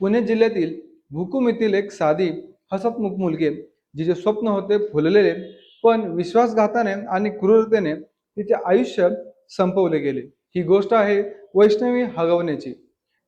पुणे जिल्ह्यातील भुकुम येथील एक साधी हसतमुख मुलगी जिचे स्वप्न होते फुललेले पण विश्वासघाताने आणि क्रूरतेने तिचे आयुष्य संपवले गेले. ही गोष्ट आहे वैष्णवी हगवण्याची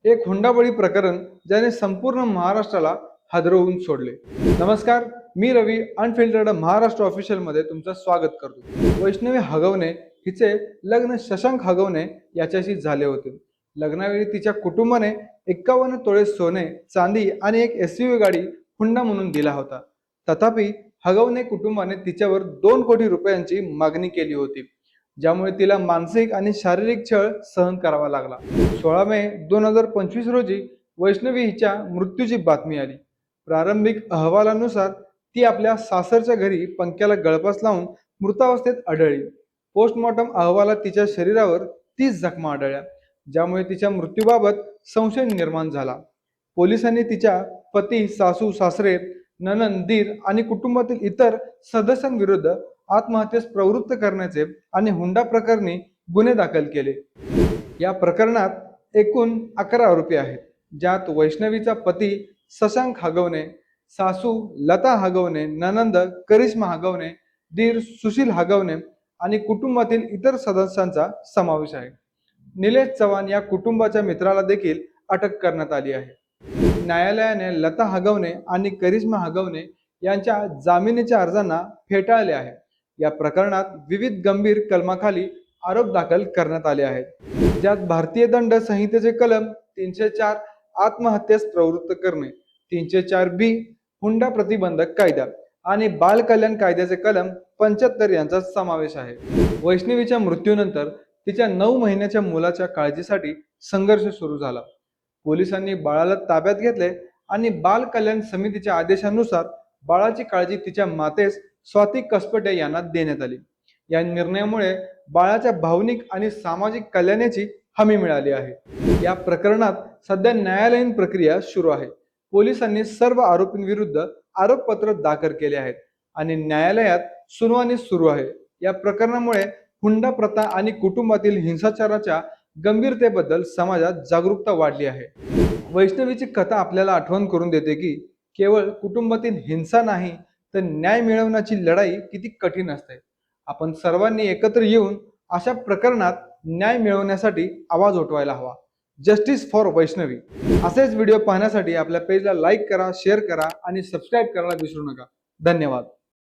एक हुंडाबळी प्रकरण ज्याने संपूर्ण महाराष्ट्राला हादरवून सोडले. नमस्कार मी रवी अनफिल्टर्ड महाराष्ट्र ऑफिशियलमध्ये तुमचं स्वागत करतो. वैष्णवी हगवणे हिचे लग्न शशांक हगवणे याच्याशी झाले होते. लग्नावेळी तिच्या कुटुंबाने एक्कावन्न तोळे सोने चांदी आणि एक एस गाडी हुंडा म्हणून दिला होता. तथापि हगवणे कुटुंबाने तिच्यावर दोन कोटी रुपयांची मागणी केली होती. ज्यामुळे तिला मानसिक आणि शारीरिक छळ सहन करावा लागला. सोळा मे दोन हजार पंचवीस रोजी वैष्णवी हिच्या मृत्यूची बातमी आली. प्रारंभिक अहवालानुसार ती आपल्या सासरच्या घरी पंख्याला गळपास लावून मृतावस्थेत आढळली. पोस्टमॉर्टम अहवालात तिच्या शरीरावर तीस जखमा आढळल्या. ज्यामुळे तिच्या मृत्यूबाबत संशय निर्माण झाला. पोलिसांनी तिच्या पती सासू सासरे ननंद दीर आणि कुटुंबातील इतर सदस्यांविरुद्ध आत्महत्येस प्रवृत्त करण्याचे आणि हुंडा प्रकरणी गुन्हे दाखल केले. या प्रकरणात एकूण अकरा आरोपी आहेत ज्यात वैष्णवीचा पती शशांक हागवणे सासू लता हागवणे ननंद करिश्मा हागवणे दीर सुशील हागवणे आणि कुटुंबातील इतर सदस्यांचा समावेश आहे. निलेश चव्हाण या कुटुंबाच्या मित्राला देखील अटक करण्यात आली आहे. न्यायालयाने लता हगवणे आणि करिश्मा हगवणे यांच्या जामिनीच्या अर्जांना फेटाळले आहे. या प्रकरणात विविध गंभीर कलमाखाली आरोप दाखल करण्यात आले आहेत. ज्यात भारतीय दंड संहितेचे कलम तीनशे चार आत्महत्येस प्रवृत्त करणे तीनशे चार बी हुंडा प्रतिबंधक कायदा आणि बाल कल्याण कायद्याचे कलम पंच्याहत्तर यांचा समावेश आहे. वैष्णवीच्या मृत्यूनंतर तिच्या नऊ महिन्याच्या मुलाच्या काळजीसाठी संघर्ष सुरू झाला. पोलिसांनी बाळाला ताब्यात घेतले आणि बाल कल्याण समितीच्या आदेशानुसार बाळाची काळजी तिच्या मातेस स्वाती कसपटे यांना देण्यात आली. या निर्णयामुळे बाळाच्या भावनिक आणि सामाजिक कल्याणाची हमी मिळाली आहे. या प्रकरणात सध्या न्यायालयीन प्रक्रिया सुरू आहे. पोलिसांनी सर्व आरोपींविरुद्ध आरोपपत्र दाखल केले आहेत आणि न्यायालयात सुनावणी सुरू आहे. या प्रकरणामुळे हुंडा प्रथा आणि कुटुंबातील हिंसाचाराच्या गंभीरतेबद्दल समाजात जागरूकता वाढली आहे. वैष्णवीची कथा आपल्याला आठवण करून देते की केवळ कुटुंबातील हिंसा नाही तर न्याय मिळवण्याची लढाई किती कठीण असते. आपण सर्वांनी एकत्र येऊन अशा प्रकरणात न्याय मिळवण्यासाठी आवाज उठवायला हवा. Justice for Vaishnavi. असेच व्हिडिओ पाहण्यासाठी आपल्या पेजला लाईक करा शेअर करा आणि सबस्क्राईब करायला विसरू नका. धन्यवाद.